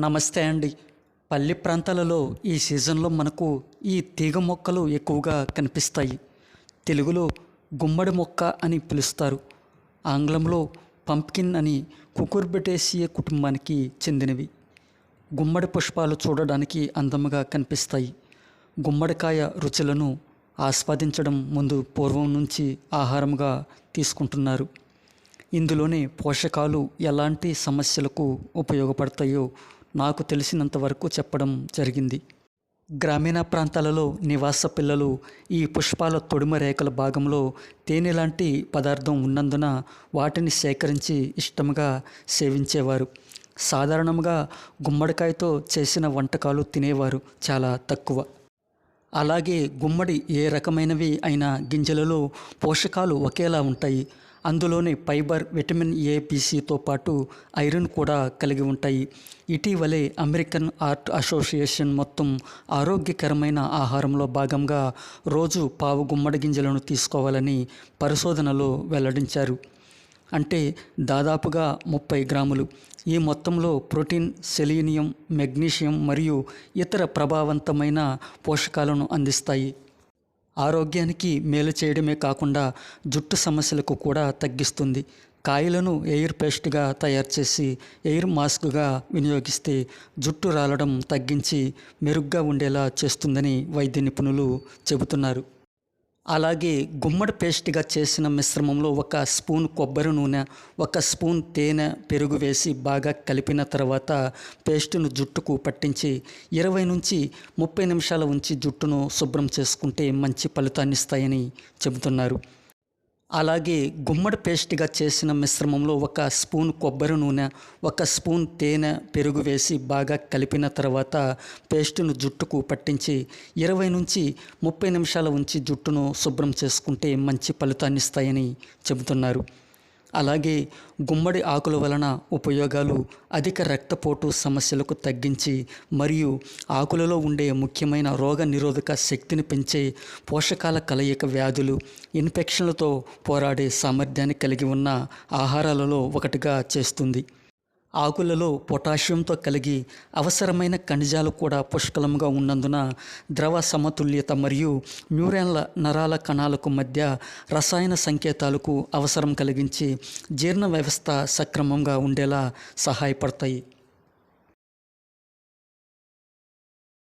నమస్తే అండి. పల్లె ప్రాంతాలలో ఈ సీజన్లో మనకు ఈ తీగ మొక్కలు ఎక్కువగా కనిపిస్తాయి. తెలుగులో గుమ్మడి మొక్క అని పిలుస్తారు. ఆంగ్లంలో పంప్కిన్ అని కుకుర్బిటేసియే కుటుంబానికి చెందినవి. గుమ్మడి పుష్పాలు చూడడానికి అందముగా కనిపిస్తాయి. గుమ్మడికాయ రుచులను ఆస్వాదించడం ముందు పూర్వం నుంచి ఆహారంగా తీసుకుంటున్నారు. ఇందులోని పోషకాలు ఎలాంటి సమస్యలకు ఉపయోగపడతాయో నాకు తెలిసినంత వరకు చెప్పడం జరిగింది. గ్రామీణ ప్రాంతాలలో నివాస పిల్లలు ఈ పుష్పాల తొడిమ రేఖల భాగంలో తేనె లాంటి పదార్థం ఉన్నందున వాటిని సేకరించి ఇష్టంగా సేవించేవారు. సాధారణంగా గుమ్మడికాయతో చేసిన వంటకాలు తినేవారు చాలా తక్కువ. అలాగే గుమ్మడి ఏ రకమైనవి అయినా గింజలలో పోషకాలు ఒకేలా ఉంటాయి. అందులోని ఫైబర్ విటమిన్ ఏపీసీతో పాటు ఐరన్ కూడా కలిగి ఉంటాయి. ఇటీవలే అమెరికన్ ఆర్ట్ అసోసియేషన్ మొత్తం ఆరోగ్యకరమైన ఆహారంలో భాగంగా రోజు పావు గుమ్మడి గింజలను తీసుకోవాలని పరిశోధనలో వెల్లడించారు. అంటే దాదాపుగా ముప్పై గ్రాములు. ఈ మొత్తంలో ప్రోటీన్ సెలీనియం మెగ్నీషియం మరియు ఇతర ప్రభావవంతమైన పోషకాలను అందిస్తాయి. ఆరోగ్యానికి మేలు చేయడమే కాకుండా జుట్టు సమస్యలకు కూడా తగ్గిస్తుంది. కాయలను ఎయిర్ పేస్ట్గా తయారు చేసి ఎయిర్ మాస్క్గా వినియోగిస్తే జుట్టు రాలడం తగ్గించి మెరుగ్గా ఉండేలా చేస్తుందని వైద్య నిపుణులు చెబుతున్నారు. అలాగే గుమ్మడి పేస్ట్గా చేసిన మిశ్రమంలో ఒక స్పూన్ కొబ్బరి నూనె ఒక స్పూన్ తేనె పెరుగు వేసి బాగా కలిపిన తర్వాత పేస్టును జుట్టుకు పట్టించి ఇరవై నుంచి ముప్పై నిమిషాల ఉంచి జుట్టును శుభ్రం చేసుకుంటే మంచి ఫలితాన్ని ఇస్తాయని చెబుతున్నారు. అలాగే గుమ్మడి పేస్ట్గా చేసిన మిశ్రమంలో ఒక స్పూన్ కొబ్బరి నూనె ఒక స్పూన్ తేనె పెరుగు వేసి బాగా కలిపిన తర్వాత పేస్టును జుట్టుకు పట్టించి ఇరవై నుంచి ముప్పై నిమిషాల ఉంచి జుట్టును శుభ్రం చేసుకుంటే మంచి ఫలితాన్ని ఇస్తాయని చెబుతున్నారు. అలాగే గుమ్మడి ఆకుల వలన ఉపయోగాలు అధిక రక్తపోటు సమస్యలకు తగ్గించి మరియు ఆకులలో ఉండే ముఖ్యమైన రోగ నిరోధక శక్తిని పెంచే పోషకాల కలయిక వ్యాధులు ఇన్ఫెక్షన్లతో పోరాడే సామర్థ్యాన్ని కలిగి ఉన్న ఆహారాలలో ఒకటిగా చేస్తుంది. ఆకులలో పొటాషియంతో కలిగి అవసరమైన ఖనిజాలు కూడా పుష్కలంగా ఉన్నందున ద్రవ సమతుల్యత మరియు న్యూరాన్ల నరాల కణాలకు మధ్య రసాయన సంకేతాలకు అవసరం కలిగించి జీర్ణ వ్యవస్థ సక్రమంగా ఉండేలా సహాయపడతాయి.